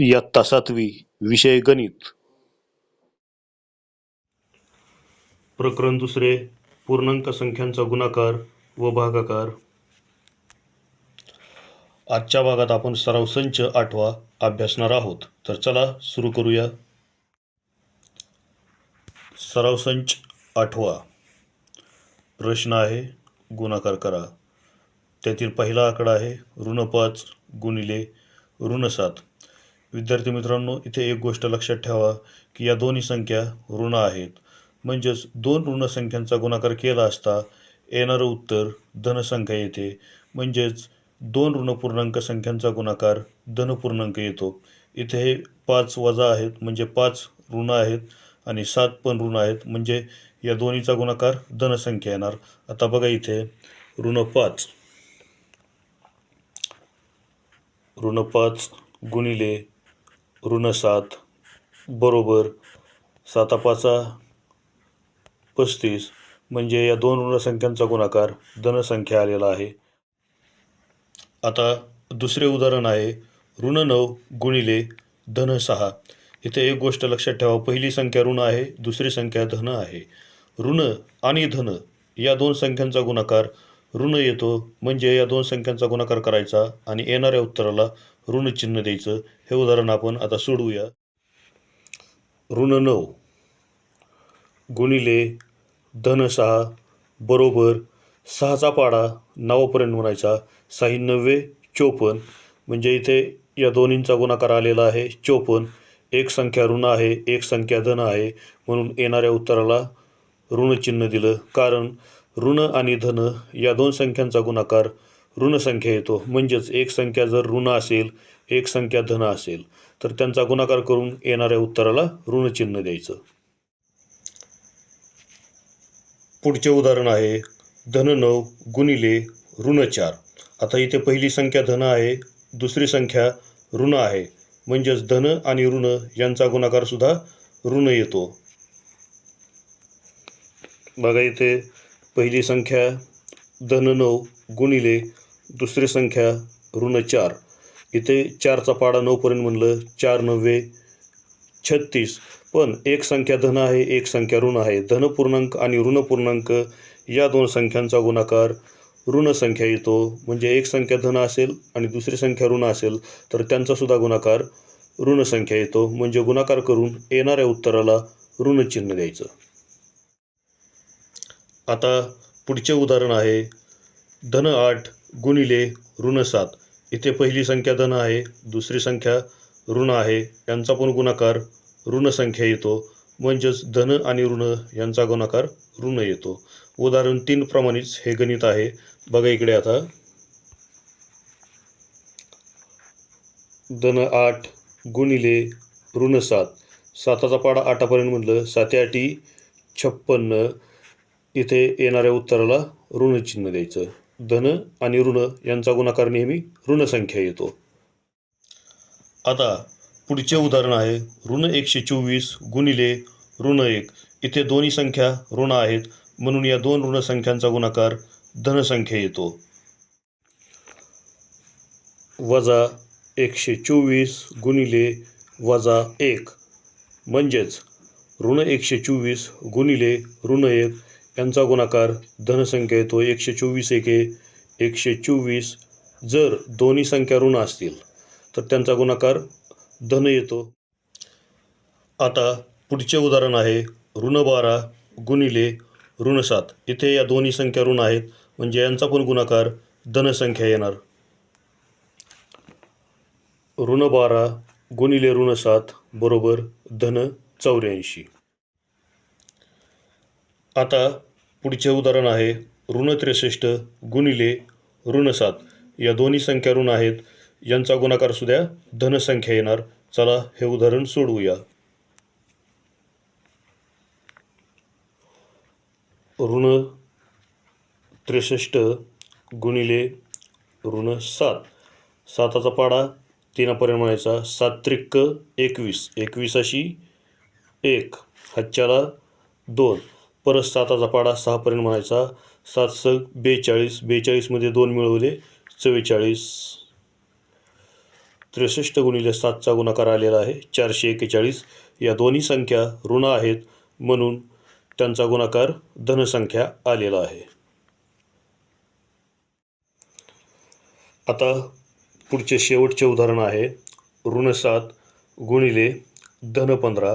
इयत्ता सातवी विषय गणित. प्रकरण दुसरे पूर्णांक संख्यांचा गुणाकार व भागाकार. आजच्या भागात आपण सराव संच आठवा अभ्यासणार आहोत. तर चला सुरू करूया. सराव संच आठवा. प्रश्न आहे गुणाकार करा. त्यातील पहिला आकडा आहे ऋण पाच गुणिले ऋण सात विद्यार्थी मित्रांनो इथे एक गोष्ट लक्षात ठेवा की या दोन्ही संख्या ऋण आहेत. म्हणजेच दोन ऋण संख्यांचा गुणाकार केला असता येणारं उत्तर धनसंख्या येते. म्हणजेच दोन ऋणपूर्णांक संख्यांचा गुणाकार धनपूर्णांक येतो. इथे हे पाच वजा आहेत म्हणजे पाच ऋण आहेत आणि सात पण ऋण आहेत म्हणजे या दोन्हीचा गुणाकार धनसंख्या येणार. आता बघा इथे ऋण पाच. ऋण पाच गुणिले ऋण सात बरोबर साता पाचा पस्तीस. म्हणजे या दोन ऋणसंख्यांचा गुणाकार धनसंख्या आलेला आहे. आता दुसरे उदाहरण आहे. ऋण नऊ गुणिले धन सहा. इथे एक गोष्ट लक्षात ठेवा. पहिली संख्या ऋण आहे दुसरी संख्या धन आहे. ऋण आणि धन या दोन संख्यांचा गुणाकार ऋण येतो म्हणजे या दोन संख्यांचा गुणाकार करायचा आणि येणाऱ्या उत्तराला ऋण चिन्ह द्यायचं. हे उदाहरण आपण आता सोडवूया. ऋण नऊ. गुणिले धन सहा बरोबर सहाचा पाडा नवापर्यंत म्हणायचा. साही नव्वे चोपन्न. म्हणजे इथे या दोन्हींचा गुणाकार आलेला आहे चोपन्न. एक संख्या ऋण आहे एक संख्या धन आहे. म्हणून येणाऱ्या उत्तराला ऋण चिन्ह दिलं. कारण ऋण आणि धन या दोन संख्यांचा गुणाकार ऋण संख्या येतो. म्हणजेच एक संख्या जर ऋण असेल एक संख्या धन असेल तर त्यांचा गुणाकार करून येणाऱ्या उत्तराला ऋणचिन्ह द्यायचं. पुढचे उदाहरण आहे धन नऊ गुणिले ऋण चार. आता इथे पहिली संख्या धन आहे दुसरी संख्या ऋण आहे. म्हणजेच धन आणि ऋण यांचा गुणाकारसुद्धा ऋण येतो. बघा इथे पहिली संख्या धन नऊ गुणिले दुसरी संख्या ऋण चार इथे चारचा पाडा नऊपर्यंत म्हणलं चार नव्वे छत्तीस. पण एक संख्या धन आहे एक संख्या ऋण आहे. धन पूर्णांक आणि ऋणपूर्णांक या दोन संख्यांचा गुणाकार ऋण संख्या येतो. म्हणजे एक संख्या धन असेल आणि दुसरी संख्या ऋण असेल तर त्यांचासुद्धा गुणाकार ऋण संख्या येतो. म्हणजे गुणाकार करून येणाऱ्या उत्तराला ऋणचिन्ह द्यायचं. आता पुढचे उदाहरण आहे. धन आठ गुणिले ऋण सात. इथे पहिली संख्या धन आहे दुसरी संख्या ऋण आहे. यांचा पण गुणाकार ऋण संख्या येतो. म्हणजेच धन आणि ऋण यांचा गुणाकार ऋण येतो. उदाहरण तीन प्रमाणेच हे गणित आहे. बघा इकडे आता. धन आठ गुणिले ऋण सात. साताचा पाडा आठापर्यंत म्हटलं साते आठी छप्पन्न. इथे येणाऱ्या उत्तराला ऋण चिन्ह द्यायचं. धन आणि ऋण यांचा गुणाकार नेहमी ऋण संख्या येतो. आता पुढचे उदाहरण आहे. ऋण एकशे चोवीस गुणिले ऋण एक. इथे दोन्ही संख्या ऋण आहेत. म्हणून या दोन ऋण संख्यांचा गुणाकार धनसंख्या येतो. वजा एकशे चोवीस गुणिले वजा एक. म्हणजेच ऋण एकशे चोवीस गुणिले ऋण एक यांचा गुणाकार धनसंख्या येतो एकशे चोवीस एके एकशे चोवीस जर दोन्ही संख्या ऋण असतील तर त्यांचा गुणाकार धन येतो. आता पुढचे उदाहरण आहे ऋण बारा गुणिले ऋण सात. इथे या दोन्ही संख्या ऋण आहेत म्हणजे यांचा पण गुणाकार धनसंख्या येणार. ऋण बारा गुणिले ऋण सात बरोबर धन चौऱ्याऐंशी. आता पुढचे उदाहरण आहे ऋण त्रेसष्ट गुणिले ऋण सात या दोन्ही संख्या ऋण आहेत. यांचा गुणाकार सुद्धा धनसंख्या येणार. चला हे उदाहरण सोडवूया. ऋण त्रेसष्ट गुणिले ऋण सात साताचा पाडा तीनापर्यंत म्हणायचा सात त्रिक्क एकवीस एकवीसाशी एक. हच्च्याला दोन. परत साताचा पाडा सहापर्यंत म्हणायचा. सात स बेचाळीस बेचाळीसमध्ये दोन मिळवले चव्वेचाळीस. त्रेसष्ट गुणिले सातचा गुणाकार आलेला आहे चारशे एक्केचाळीस. या दोन्ही संख्या ऋण आहेत म्हणून त्यांचा गुणाकार धनसंख्या आलेला आहे. आता पुढचे शेवटचे उदाहरण आहे ऋण सात गुणिले धन पंधरा.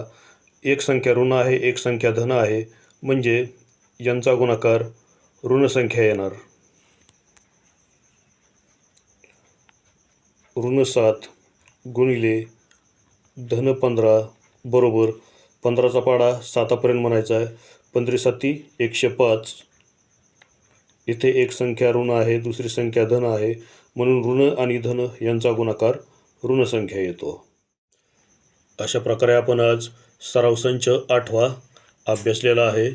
एक संख्या ऋण आहे एक संख्या धन आहे. म्हणजे यांचा गुणाकार ऋणसंख्या येणार. ऋण सात गुणिले धन पंधरा बरोबर पंधराचा पाडा सातापर्यंत म्हणायचा आहे. पंधरी साती एकशे पाच. इथे एक संख्या ऋण आहे दुसरी संख्या धन आहे. म्हणून ऋण आणि धन यांचा गुणाकार ऋणसंख्या येतो. अशा प्रकारे आपण आज सराव संच आठवा. अभ्यासलेला आहे.